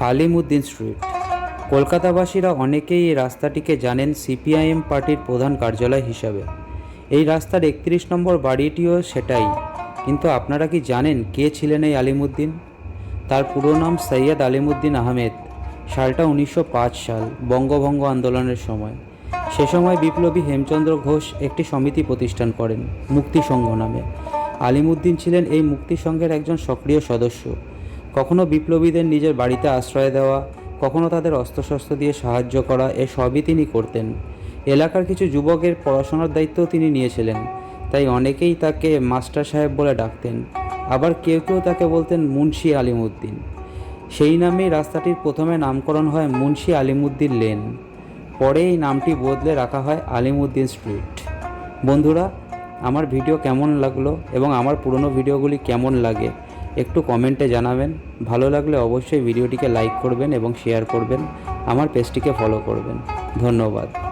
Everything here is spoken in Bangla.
আলিমুদ্দিন স্ট্রিট। কলকাতাবাসীরা অনেকেই এই রাস্তাটিকে জানেন সিপিআইএম পার্টির প্রধান কার্যালয় হিসাবে। এই রাস্তার একত্রিশ নম্বর বাড়িটিও সেটাই। কিন্তু আপনারা কি জানেন কে ছিলেন এই আলিমুদ্দিন? তার পুরো নাম সৈয়দ আলিমুদ্দিন আহমেদ। সালটা উনিশশো পাঁচ সাল, বঙ্গভঙ্গ আন্দোলনের সময়। সে সময় বিপ্লবী হেমচন্দ্র ঘোষ একটি সমিতি প্রতিষ্ঠান করেন, মুক্তি সংঘ নামে। আলিমুদ্দিন ছিলেন এই মুক্তি সংঘের একজন সক্রিয় সদস্য। কখনো বিপ্লবীদের নিজের বাড়িতে আশ্রয় দেওয়া, কখনো তাদের অস্ত্রশস্ত্র দিয়ে সাহায্য করা, এ সবই তিনি করতেন। এলাকার কিছু যুবকের পড়াশোনার দায়িত্বও তিনি নিয়েছিলেন, তাই অনেকেই তাকে মাস্টার সাহেব বলে ডাকতেন। আবার কেউ কেউ তাকে বলতেন মুন্সি আলিমুদ্দিন। সেই নামেই রাস্তাটির প্রথমে নামকরণ হয় মুন্সি আলিমুদ্দিন লেন। পরে এই নামটি বদলে রাখা হয় আলিমুদ্দিন স্ট্রিট। বন্ধুরা, আমার ভিডিও কেমন লাগল এবং আমার পুরনো ভিডিওগুলি কেমন লাগে একটু কমেন্টে জানাবেন। ভালো লাগলে অবশ্যই ভিডিওটিকে লাইক করবেন এবং শেয়ার করবেন। আমার পেজটিকে ফলো করবেন। ধন্যবাদ।